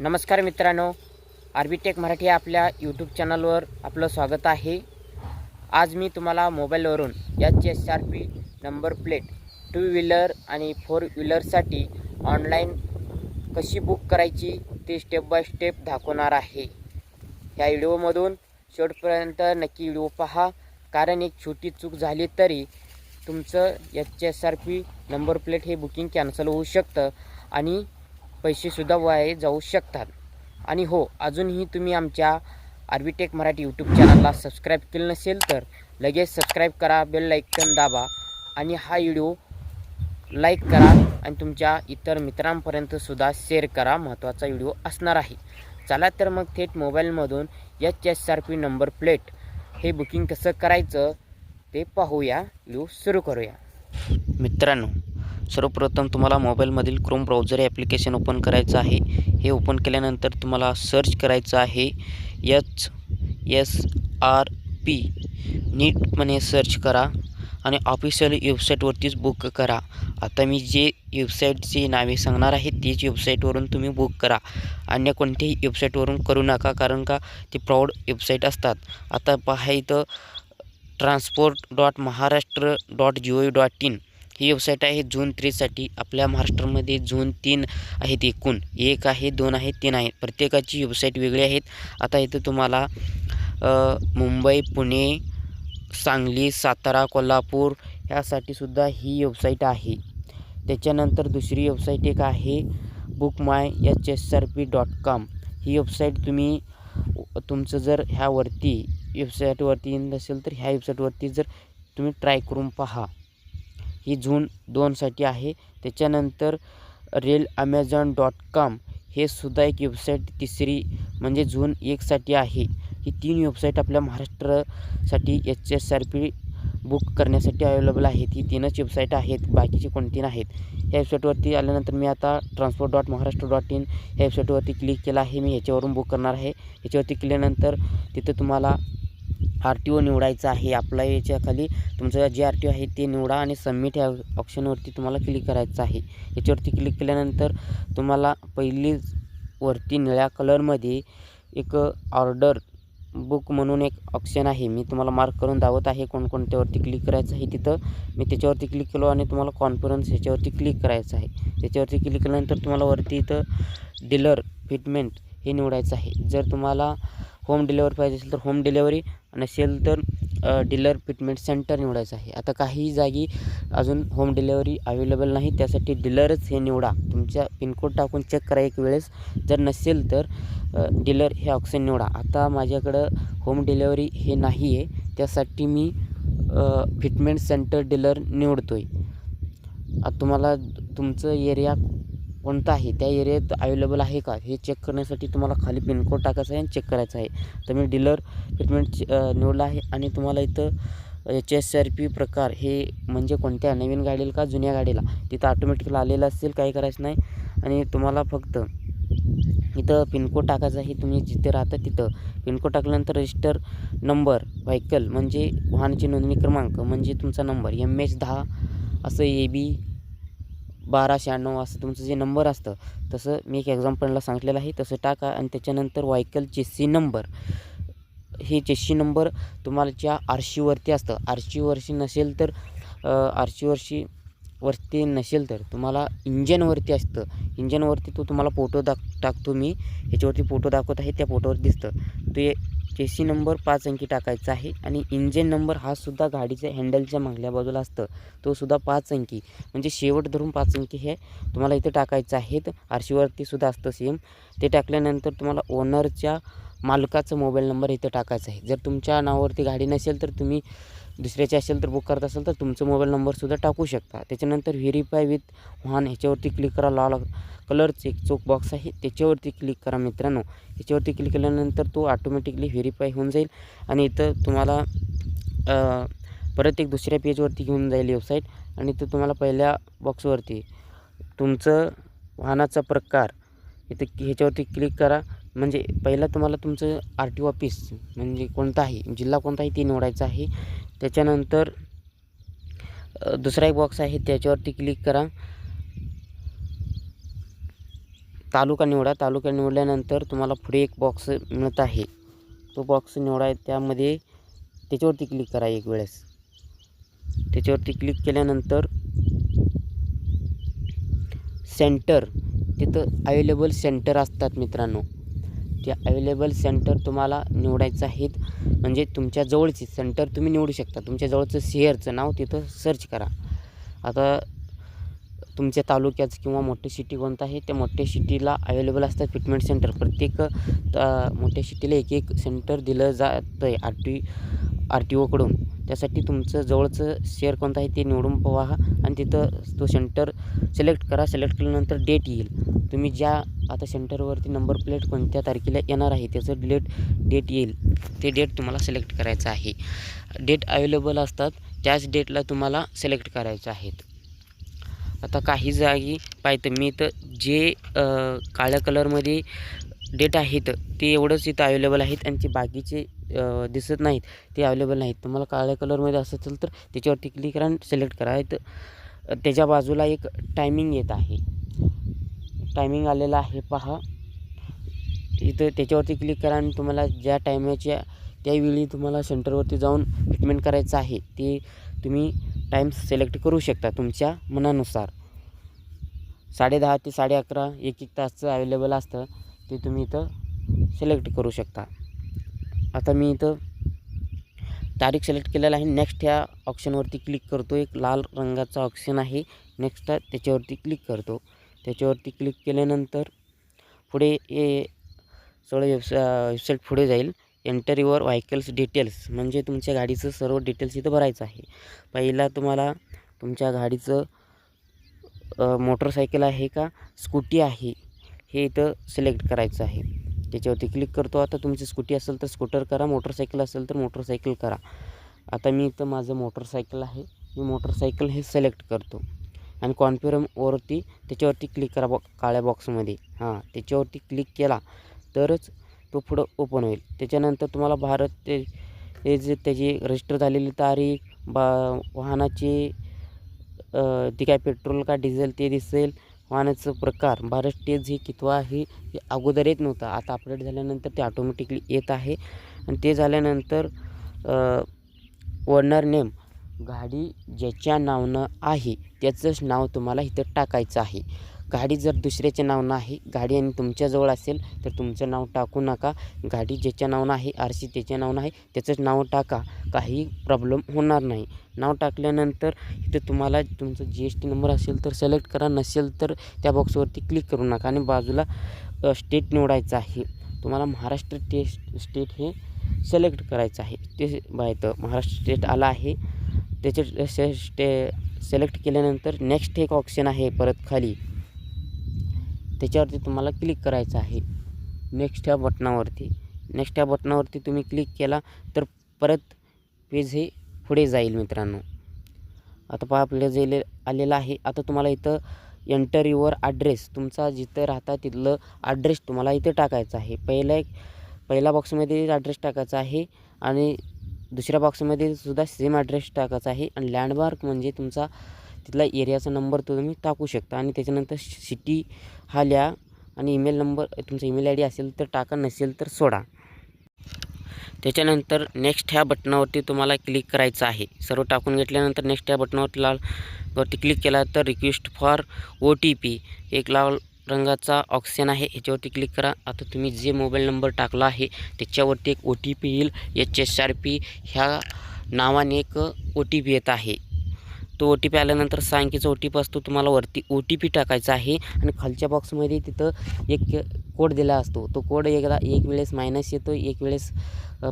नमस्कार मित्रांनो आर्बिटेक मराठी आपल्या यूट्यूब चॅनलवर आपलं स्वागत आहे. आज मी तुम्हाला मोबाईलवरून H S R P number plate two wheeler आणि फोर व्हीलरसाठी ऑनलाईन कशी बुक करायची ते स्टेप बाय स्टेप दाखवणार आहे. ह्या व्हिडिओमधून शेवटपर्यंत नक्की व्हिडिओ पहा कारण एक छोटी चूक झाली तरी तुमचं H S R P number plate हे बुकिंग कॅन्सल होऊ शकतं आणि पैसेसुद्धा वाया जाऊ शकतात. आणि हो अजूनही तुम्ही आमच्या आर्बिटेक मराठी यूट्यूब चॅनलला सबस्क्राईब केलं नसेल तर लगेच सबस्क्राईब करा बेल लाईकन दाबा आणि हा व्हिडिओ लाईक करा आणि तुमच्या इतर मित्रांपर्यंतसुद्धा शेअर करा. महत्त्वाचा व्हिडिओ असणार आहे. चला तर मग थेट मोबाईलमधून H S R P number plate हे बुकिंग कसं करायचं ते पाहूया. व्हिडिओ सुरू करूया. मित्रांनो सर्वप्रथम तुम्हाला मोबाईलमधील क्रोम ब्राउझर हे ॲप्लिकेशन ओपन करायचं आहे. हे ओपन केल्यानंतर तुम्हाला सर्च करायचं आहे. एच एस आर पी नीटपणे सर्च करा आणि ऑफिशियल वेबसाईटवरतीच बुक करा. आता मी जे वेबसाईटची नावे सांगणार आहे तीच वेबसाईटवरून तुम्ही बुक करा. अन्य कोणत्याही वेबसाईटवरून करू नका कारण का ते प्राऊड वेबसाईट असतात. आता पहा इथं transport dot Maharashtra dot G O V dot in he website आहे झोन थ्रीसाठी आपल्या महाराष्ट्रामध्ये झोन तीन आहेत एकूण. एक आहे दोन आहे तीन आहे प्रत्येकाची वेबसाईट वेगळी आहेत. आता इथं तुम्हाला मुंबई पुणे सांगली सातारा कोल्हापूर ह्यासाठी सुद्धा ही वेबसाईट आहे. त्याच्यानंतर दुसरी वेबसाईट एक आहे book my H S R P dot com he website तुम्ही तुमचं जर ह्यावरती वेबसाईटवरती येत नसेल तर ह्या वेबसाईटवरती जर तुम्ही ट्राय करून पहा. ही झून दोनसाठी आहे. त्याच्यानंतर रेल अमेझॉन डॉट कॉम हे सुद्धा एक वेबसाईट तिसरी म्हणजे झून एकसाठी आहे. ही तीन वेबसाईट आपल्या महाराष्ट्रासाठी H S R P book करण्यासाठी अवेलेबल आहेत. ही तीनच वेबसाईट आहेत. बाकीचे कोणती नाहीत. ह्या वेबसाईटवरती आल्यानंतर मी आता transport dot Maharashtra dot in ह्या वेबसाईटवरती क्लिक केलं आहे. मी ह्याच्यावरून बुक करणार आहे. ह्याच्यावरती केल्यानंतर तिथं तुम्हाला आर टी ओ निवडायचं आहे. आपला याच्या खाली तुमचं जे आर टी ओ आहे ते निवडा आणि सबमिट ह्या ऑप्शनवरती तुम्हाला क्लिक करायचं आहे. याच्यावरती क्लिक केल्यानंतर तुम्हाला पहिली वरती निळ्या कलरमध्ये एक ऑर्डर बुक म्हणून एक ऑप्शन आहे. मी तुम्हाला मार्क करून दावत आहे कोणकोणत्यावरती क्लिक करायचं आहे तिथं. मी त्याच्यावरती क्लिक केलो आणि तुम्हाला कॉन्फरन्स ह्याच्यावरती क्लिक करायचं आहे. त्याच्यावरती क्लिक केल्यानंतर तुम्हाला वरती इथं डीलर फिटमेंट हे निवडायचं आहे. जर तुम्हाला होम डिलेवरी पाहिजे असेल तर होम डिलेवरी नसेल तर डीलर फिटमेंट सेंटर निवडायचं आहे. आता काही जागी अजून होम डिलेवरी अवेलेबल नाही. त्यासाठी डीलरच हे निवडा. तुमच्या पिनकोड टाकून चेक करा एक वेळेस. जर नसेल तर डीलर हे ऑप्शन निवडा. आता माझ्याकडं होम डिलेवरी हे नाही आहे त्यासाठी मी फिटमेंट सेंटर डीलर निवडतो आहे तुम्हाला तुमचं एरिया कोणता आहे त्या एरियात अवेलेबल आहे का? हे चेक करण्यासाठी तुम्हाला खाली पिनकोड टाकायचा आहे आणि चेक करायचं आहे. तर मी डीलर ट्रीटमेंट निवडला आहे आणि तुम्हाला इथं एच एस आर पी प्रकार हे म्हणजे कोणत्या? नवीन गाडीला का जुन्या गाडीला? तिथं ऑटोमॅटिकला आलेलं असेल काही करायचं नाही. आणि तुम्हाला फक्त इथं पिनकोड टाकायचा आहे. तुम्ही जिथे राहता तिथं. पिनकोड टाकल्यानंतर रजिस्टर नंबर व्हायकल म्हणजे वाहनाची नोंदणी क्रमांक म्हणजे तुमचा नंबर एम एच दहा असं ए बी बारा शहाण्णव असं तुमचं जे नंबर असतं तसं मी एक एक्झाम्पलला सांगितलेलं आहे. तसं टाका आणि त्याच्यानंतर व्हायकल चेस्सी नंबर हे चेस्सी नंबर तुम्हाला ज्या आरशीवरती असतं आरशीवरशी नसेल तर आरशीवरशी वरती नसेल तर तुम्हाला इंजनवरती असतं. इंजनवरती तो तुम्हाला फोटो दाख टाकतो मी. ह्याच्यावरती फोटो दाखवत आहे त्या फोटोवर दिसतं. ते चेसी नंबर पाच अंकी टाकायचा आहे आणि इंजिन नंबर हा सुद्धा गाडीच्या हँडलच्या मागल्या बाजूला असतं. तो सुद्धा पाच अंकी. म्हणजे शेवट धरून पाच अंकी हे तुम्हाला इथे टाकायचं आहेत. आरशीवरती सुद्धा असतं सेम ते टाकल्यानंतर तुम्हाला ओनरच्या मालकाचा मोबाईल नंबर इथे टाकायचा आहे. जर तुमच्या नावावरती गाडी नसेल तर तुम्ही दुसऱ्याचे असेल तर बुक करत असेल तर तुमचं मोबाईल नंबरसुद्धा टाकू शकता. त्याच्यानंतर व्हेरीफाय विथ वाहन ह्याच्यावरती क्लिक करा. लाल कलरचं एक चोक बॉक्स आहे. त्याच्यावरती क्लिक करा मित्रांनो. ह्याच्यावरती क्लिक केल्यानंतर तो ऑटोमॅटिकली व्हेरीफाय होऊन जाईल. आणि इथं तुम्हाला परत एक दुसऱ्या पेजवरती घेऊन जाईल वेबसाईट आणि इथं तुम्हाला पहिल्या बॉक्सवरती तुमचं वाहनाचा प्रकार इथं ह्याच्यावरती क्लिक करा. म्हणजे पहिला तुम्हाला तुमचं आर टी ओ ऑफिस म्हणजे कोणतं आहे? जिल्हा कोणता आहे? ते निवडायचं आहे. त्याच्यानंतर दुसरा एक बॉक्स आहे त्याच्यावरती क्लिक करा. तालुका निवडा. तालुका निवडल्यानंतर तुम्हाला पुढे एक बॉक्स मिळत आहे. तो बॉक्स निवडा त्यामध्ये त्याच्यावरती क्लिक करा एक वेळेस. त्याच्यावरती क्लिक केल्यानंतर सेंटर तिथं अवेलेबल सेंटर असतात मित्रांनो. ते अवेलेबल सेंटर तुम्हाला निवडायचं आहेत. म्हणजे तुमच्या जवळचे सेंटर तुम्ही निवडू शकता. तुमच्या जवळचं शहरचं नाव तिथं सर्च करा. आता तुमच्या तालुक्याचं किंवा मोठे सिटी कोणतं आहे त्या मोठ्या सिटीला अवेलेबल असतात फिटमेंट सेंटर प्रत्येक त- मोठ्या सिटीला एक एक सेंटर दिलं जातं आहे आर टी आर टी ओकडून त्यासाठी तुमचं जवळचं शेअर कोणतं आहे ते निवडून पहा आणि तिथं तो सेंटर सिलेक्ट करा. सिलेक्ट केल्यानंतर डेट येईल. तुम्ही ज्या आता सेंटरवरती नंबर प्लेट कोणत्या तारखेला येणार आहे त्याचं डेट डेट येईल. ते डेट तुम्हाला सिलेक्ट करायचं आहे. डेट अवेलेबल असतात त्याच डेटला तुम्हाला सिलेक्ट करायचं आहेत. आता काही जागी पाहिजे मी तर जे काळ्या कलरमध्ये डेट आहेत ते एवढंच इथं अवेलेबल आहेत आणि जे बाकीचे दिसत नाहीत ते अवेलेबल नाहीत. तुम्हाला काळ्या कलरमध्ये असं असेल तर त्याच्यावरती क्लिक करा आणि सिलेक्ट करा. इथं त्याच्या बाजूला एक टायमिंग येत आहे. टायमिंग आलेला आहे पहा. इथं त्याच्यावरती क्लिक करा आणि तुम्हाला ज्या टायमाच्या त्यावेळी तुम्हाला सेंटरवरती जाऊन ट्रीटमेंट करायचं आहे ते तुम्ही टाईम सिलेक्ट करू शकता तुमच्या मनानुसार. साडेदहा ते साडे अकरा एक एक तासचं अवेलेबल असतं. ते तुम्ही इथं सिलेक्ट करू शकता. आता मी इथं तारीख सिलेक्ट केलेला आहे. नेक्स्ट ह्या ऑप्शनवरती क्लिक करतो. एक लाल रंगाचा ऑप्शन आहे. नेक्स्ट त्याच्यावरती क्लिक करतो. त्याच्यावरती क्लिक केल्यानंतर पुढे हे सगळं वेबसा वेबसाईट पुढे जाईल. एंटर युअर व्हायकल्स डिटेल्स म्हणजे तुमच्या गाडीचं सर्व डिटेल्स इथं भरायचं आहे. पहिला तुम्हाला तुमच्या गाडीचं मोटरसायकल आहे का? स्कूटी आहे. हे इथं सिलेक्ट करायचं आहे. त्याच्यावरती क्लिक करतो. आता तुमची स्कूटी असेल तर स्कूटर करा. मोटरसायकल असेल तर मोटरसायकल करा. आता मी इथं माझं मोटरसायकल आहे. मी मोटरसायकल हे सिलेक्ट करतो. आणि कॉन्फिरमवरती त्याच्यावरती क्लिक करा बॉ काळ्या बॉक्समध्ये हां त्याच्यावरती क्लिक केला तरच तो पुढं ओपन होईल. त्याच्यानंतर तुम्हाला भारत ते हे जे त्याची रजिस्टर झालेली तारीख बा वाहनाची ती काय पेट्रोल का डिझेल ते दिसेल. वाहनाचं प्रकार. भारत स्टेज हे कितवा आहे हे अगोदर येत नव्हतं. आता अपडेट झाल्यानंतर ते ऑटोमॅटिकली येत आहे. आणि ते झाल्यानंतर ओनर नेम गाडी ज्याच्या नावनं आहे त्याचंच नाव तुम्हाला इथं टाकायचं आहे. गाडी जर दुसऱ्याच्या नाव आहे गाडी आणि तुमच्याजवळ असेल तर तुमचं नाव टाकू नका. गाडी ज्याच्या नाव आहे आर सी त्याच्या नाव आहे त्याचंच नाव टाका. काही प्रॉब्लेम होणार नाही. नाव टाकल्यानंतर इथं तुम्हाला तुमचं जी एस टी नंबर असेल तर सिलेक्ट करा नसेल तर त्या बॉक्सवरती क्लिक करू नका आणि बाजूला स्टेट निवडायचं आहे. तुम्हाला महाराष्ट्र टेस्ट स्टेट हे सिलेक्ट करायचं आहे. ते बाहेर महाराष्ट्र स्टेट आला आहे. त्याचे से- स्टे सिलेक्ट केल्यानंतर नेक्स्ट एक ऑप्शन आहे परत खाली. त्याच्यावरती तुम्हाला क्लिक करायचं आहे. नेक्स्ट ह्या बटनावरती नेक्स्ट ह्या बटनावरती तुम्ही क्लिक केला तर परत पेज हे पुढे जाईल मित्रांनो. आता पहा आपलं जे आलेलं आहे आता तुम्हाला इथं एंटर युअर ॲड्रेस तुमचा जिथं राहता तिथलं ॲड्रेस तुम्हाला इथं टाकायचं आहे. पहिला एक पहिल्या बॉक्समध्ये ॲड्रेस टाकायचा आहे आणि दुसऱ्या बॉक्समध्ये सुद्धा सेम ॲड्रेस टाकायचा आहे. आणि लँडमार्क म्हणजे तुमचा तिथला एरियाचा नंबर तो तुम्ही टाकू शकता आणि त्याच्यानंतर सिटी हा लिहा आणि ईमेल नंबर तुमचा ईमेल आय डी असेल तर टाका नसेल तर सोडा. त्याच्यानंतर नेक्स्ट ह्या बटनावरती तुम्हाला क्लिक करायचं आहे. सर्व टाकून घेतल्यानंतर नेक्स्ट ह्या बटनावरती लाल वरती क्लिक केला तर request for O T P एक लाल रंगाचा ऑप्शन आहे. ह्याच्यावरती क्लिक करा. आता तुम्ही जे मोबाईल नंबर टाकला आहे त्याच्यावरती एक ओ टी पी येईल. एच एस आर पी ह्या नावाने एक ओ टी पी येत आहे. तो ओ टी पी आल्यानंतर सहा ओ टी पी असतो तुम्हाला वरती ओ टी पी टाकायचा आहे आणि खालच्या बॉक्समध्ये तिथं एक कोड दिला असतो. तो कोड एकदा एक वेळेस मायनस येतो एक वेळेस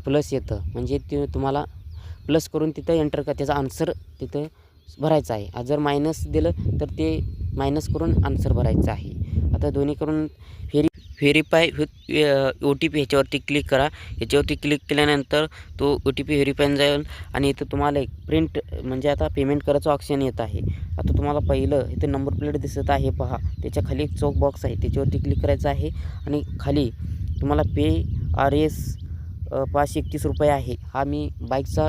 प्लस येतं. म्हणजे ते तुम्हाला प्लस करून तिथं एंटर कर त्याचा आन्सर तिथं भरायचा आहे. आज जर मायनस दिलं तर ते मायनस करून आन्सर भरायचं आहे. आता दोन्ही करून फेरी verify with O T P ह्याच्यावरती क्लिक करा. ह्याच्यावरती क्लिक केल्यानंतर तो ओ टी पी व्हेरीफाय जाईल आणि इथं तुम्हाला एक प्रिंट म्हणजे आता पेमेंट करायचं ऑप्शन येत आहे. आता तुम्हाला पहिलं इथं नंबर प्लेट दिसत आहे पहा. त्याच्याखाली एक चौक बॉक्स आहे. त्याच्यावरती क्लिक करायचं आहे आणि खाली तुम्हाला पे आर एस पाचशे एकतीस रुपये आहे. हा मी बाईकचा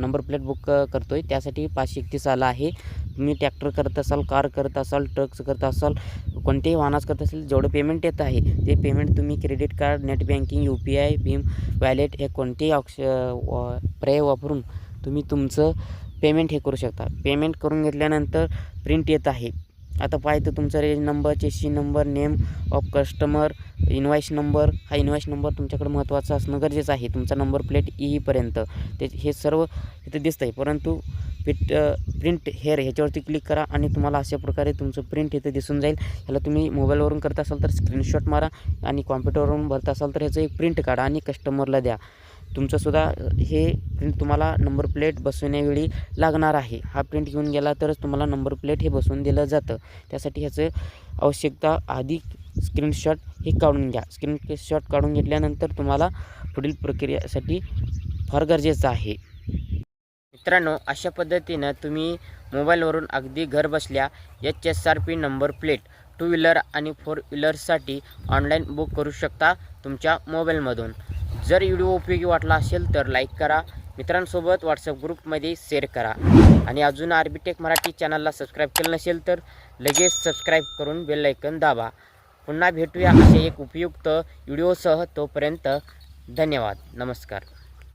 नंबर प्लेट बुक करतो आहे त्यासाठी पाचशे एकतीस आला आहे. तुम्ही ट्रॅक्टर करत असाल कार करत असाल ट्रक्स करत असाल कोणत्याही वाहनास करत असेल जेवढं पेमेंट येत आहे ते पेमेंट तुम्ही credit card net banking U P I Bhim wallet हे कोणतेही ऑप्श पर्याय वापरून तुम्ही तुमचं पेमेंट हे करू शकता. पेमेंट करून घेतल्यानंतर प्रिंट येत आहे. आता पाहिजे तुमचा range number chassis number name of customer invoice number हा इनवाईस नंबर तुमच्याकडे महत्त्वाचा असणं गरजेचं आहे. तुमचा नंबर प्लेट ईपर्यंत ते हे सर्व इथे दिसतं आहे परंतु पिट प्रिंट हेअर ह्याच्यावरती क्लिक करा आणि तुम्हाला अशा प्रकारे तुमचं प्रिंट इथे दिसून जाईल. ह्याला तुम्ही मोबाईलवरून करत असाल तर स्क्रीनशॉट मारा आणि कॉम्प्युटरवरून भरत असाल तर ह्याचं एक प्रिंट काढा आणि कस्टमरला द्या. तुमचंसुद्धा हे प्रिंट तुम्हाला नंबर प्लेट बसवण्यावेळी लागणार आहे. हा प्रिंट घेऊन गेला तरच तुम्हाला नंबर प्लेट हे बसवून दिलं जातं. त्यासाठी ह्याचं आवश्यकता आधी स्क्रीनशॉट हे काढून घ्या. स्क्रीनशॉट काढून घेतल्यानंतर तुम्हाला पुढील प्रक्रियासाठी फार गरजेचं आहे. मित्रांनो अशा पद्धतीनं तुम्ही मोबाईलवरून अगदी घर बसल्या H S R P number plate two wheeler आणि फोर व्हीलरसाठी ऑनलाईन बुक करू शकता तुमच्या मोबाईलमधून. जर व्हिडिओ उपयोगी वाटला असेल तर लाईक करा मित्रांसोबत व्हॉट्सअप ग्रुपमध्ये शेअर करा. आणि अजून आर्बिटेक मराठी चॅनलला सबस्क्राईब केलं नसेल तर लगेच सबस्क्राईब करून बेल ऐकन दाबा. पुन्हा भेटूया असे एक उपयुक्त व्हिडिओसह तोपर्यंत धन्यवाद. नमस्कार.